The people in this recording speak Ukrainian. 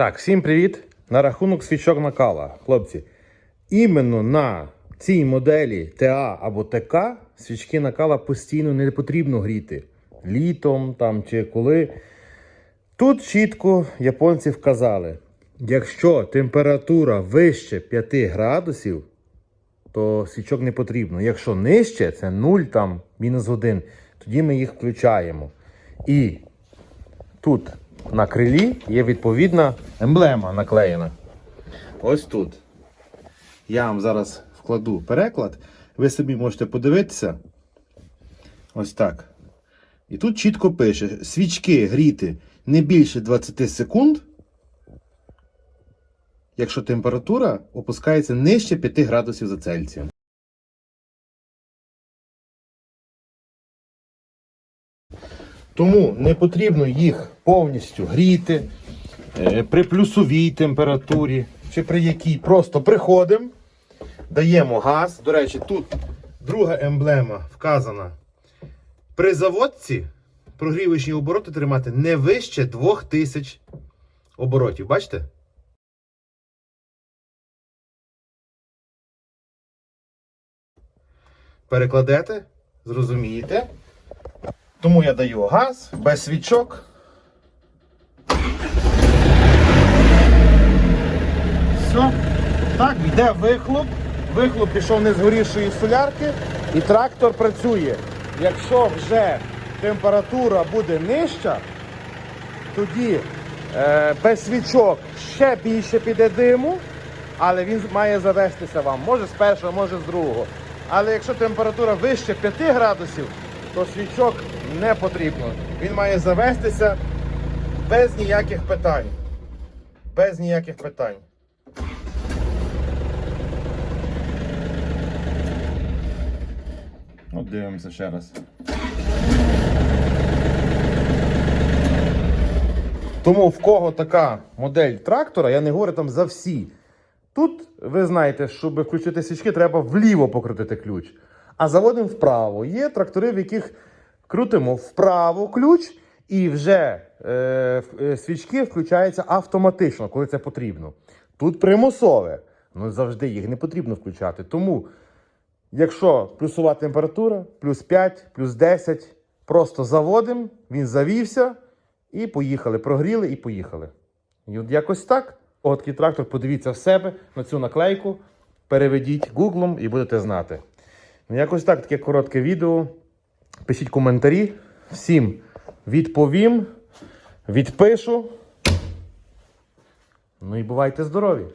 Так, всім привіт! На рахунок свічок накала. Хлопці, іменно на цій моделі ТА або ТК свічки накала постійно не потрібно гріти. Літом там чи коли. Тут чітко японці вказали, якщо температура вище 5 градусів, то свічок не потрібно. Якщо нижче, це 0, там, мінус 1, тоді ми їх включаємо. І тут на крилі є відповідна емблема наклеєна. Ось тут. Я вам зараз вкладу переклад. Ви собі можете подивитися. Ось так. І тут чітко пише: свічки гріти не більше 20 секунд, якщо температура опускається нижче 5 градусів за Цельсієм. Тому не потрібно їх повністю гріти при плюсовій температурі чи при якій. Просто приходимо, даємо газ. До речі, тут друга емблема вказана. При заводці прогрівочні обороти тримати не вище 2000 оборотів. Бачите? Перекладете, зрозумієте. Тому я даю газ без свічок. Так, йде вихлоп. Вихлоп пішов не з горішої солярки і трактор працює. Якщо вже температура буде нижча, тоді е, без свічок ще більше піде диму, але він має завестися вам. Може з першого, може з другого. Але якщо температура вище 5 градусів, то свічок не потрібно. Він має завестися без ніяких питань. Без ніяких питань. От дивимося ще раз. Тому в кого така модель трактора, я не говорю там за всі. Тут ви знаєте, щоб включити свічки, треба вліво покрутити ключ. А заводимо вправо. Є трактори, в яких крутимо вправо ключ, і вже е, е, свічки включаються автоматично, коли це потрібно. Тут примусове. Ну завжди їх не потрібно включати. Тому, якщо плюсова температура, плюс 5, плюс 10, просто заводимо, він завівся і поїхали. Прогріли і поїхали. І от якось так. От трактор, подивіться в себе на цю наклейку, переведіть гуглом і будете знати. Ну, якось так, таке коротке відео. Пишіть коментарі. Всім відповім, відпишу. Ну і бувайте здорові!